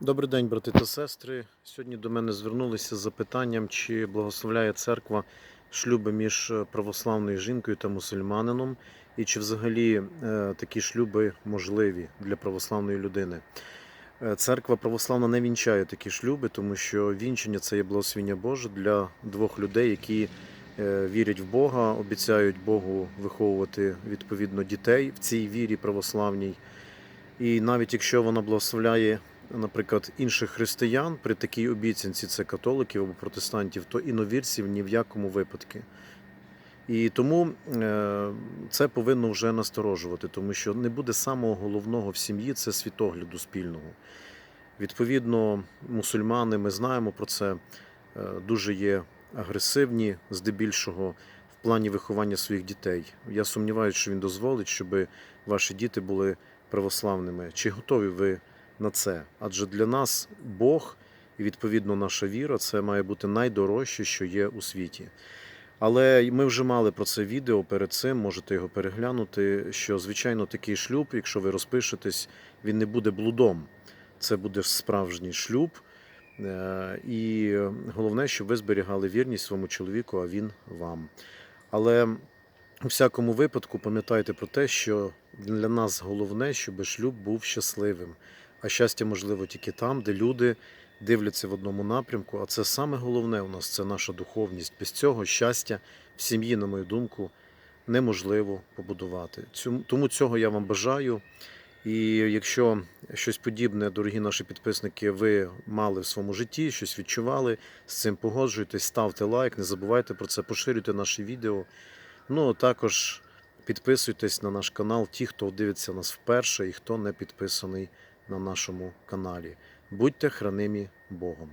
Добрий день, брати та сестри. Сьогодні до мене звернулися з запитанням, чи благословляє церква шлюби між православною жінкою та мусульманином, і чи взагалі е, такі шлюби можливі для православної людини. Е, Церква православна не вінчає такі шлюби, тому що вінчення це є благословення Боже для двох людей, які е, вірять в Бога, обіцяють Богу виховувати відповідно дітей в цій вірі православній. І навіть якщо вона благословляє, наприклад, інших християн при такій обіцянці, це католиків або протестантів, то іновірців ні в якому випадку. І тому е, це повинно вже насторожувати, тому що не буде самого головного в сім'ї це світогляду спільного. Відповідно, мусульмани, ми знаємо про це, е, дуже є агресивні, здебільшого, в плані виховання своїх дітей. Я сумніваюся, що він дозволить, щоб ваші діти були православними. Чи готові ви на це? Адже для нас Бог і відповідно наша віра це має бути найдорожче, що є у світі. Але ми вже мали про це відео перед цим, можете його переглянути. Що звичайно такий шлюб, якщо ви розпишетесь, він не буде блудом. Це буде справжній шлюб. Е, І головне, щоб ви зберігали вірність своєму чоловіку, а він вам. Але у всякому випадку пам'ятайте про те, що для нас головне, щоб шлюб був щасливим. А щастя можливо тільки там, де люди дивляться в одному напрямку. А це саме головне у нас це наша духовність. Без цього щастя в сім'ї, на мою думку, неможливо побудувати. Тому цього я вам бажаю. І якщо щось подібне, дорогі наші підписники, ви мали в своєму житті, щось відчували, з цим погоджуйтесь, ставте лайк, не забувайте про це, поширюйте наші відео. Ну, а також підписуйтесь на наш канал, ті, хто дивиться нас вперше і хто не підписаний на нашому каналі. Будьте хранимі Богом.